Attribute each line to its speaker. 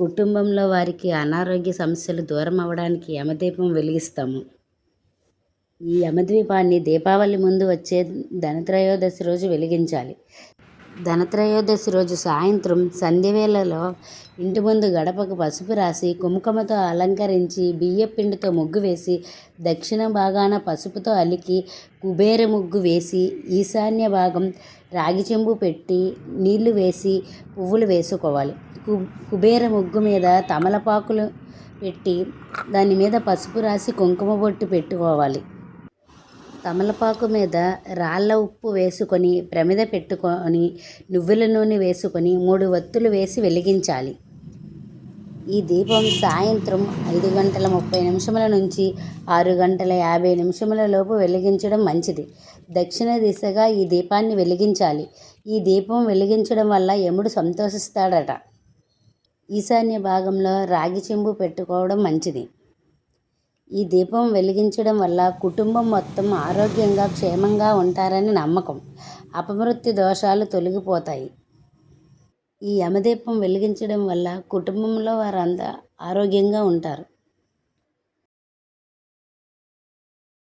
Speaker 1: కుటుంబంలో వారికి అనారోగ్య సమస్యలు దూరం అవ్వడానికి యమదీపం వెలిగిస్తాము. ఈ యమద్వీపాన్ని దీపావళి ముందు వచ్చే ధనత్రయోదశి రోజు వెలిగించాలి. ధనత్రయోదశి రోజు సాయంత్రం సంధ్యవేళలో ఇంటి ముందు గడపకు పసుపు రాసి కుంకుమతో అలంకరించి బియ్యపిండితో ముగ్గు వేసి దక్షిణ భాగాన పసుపుతో అలికి కుబేర ముగ్గు వేసి ఈశాన్య భాగం రాగి చెంబు పెట్టి నీళ్ళు వేసి పువ్వులు వేసుకోవాలి. కు కుబేర ముగ్గు మీద తమలపాకులు పెట్టి దాని మీద పసుపు రాసి కుంకుమ బొట్టు పెట్టుకోవాలి. తమలపాకు మీద రాళ్ళ ఉప్పు వేసుకొని ప్రమిద పెట్టుకొని నువ్వుల నూనె వేసుకొని మూడు వత్తులు వేసి వెలిగించాలి. ఈ దీపం సాయంత్రం ఐదు గంటల ముప్పై నిమిషముల నుంచి ఆరు గంటల యాభై నిమిషముల లోపు వెలిగించడం మంచిది. దక్షిణ దిశగా ఈ దీపాన్ని వెలిగించాలి. ఈ దీపం వెలిగించడం వల్ల యముడు సంతోషిస్తాడట. ఈశాన్య భాగంలో రాగి చెంబు పెట్టుకోవడం మంచిది. ఈ దీపం వెలిగించడం వల్ల కుటుంబం మొత్తం ఆరోగ్యంగా క్షేమంగా ఉంటారని నమ్మకం. అపమృత్యు దోషాలు తొలగిపోతాయి. ఈ యమదీపం వెలిగించడం వల్ల కుటుంబంలో వారంతా ఆరోగ్యంగా ఉంటారు.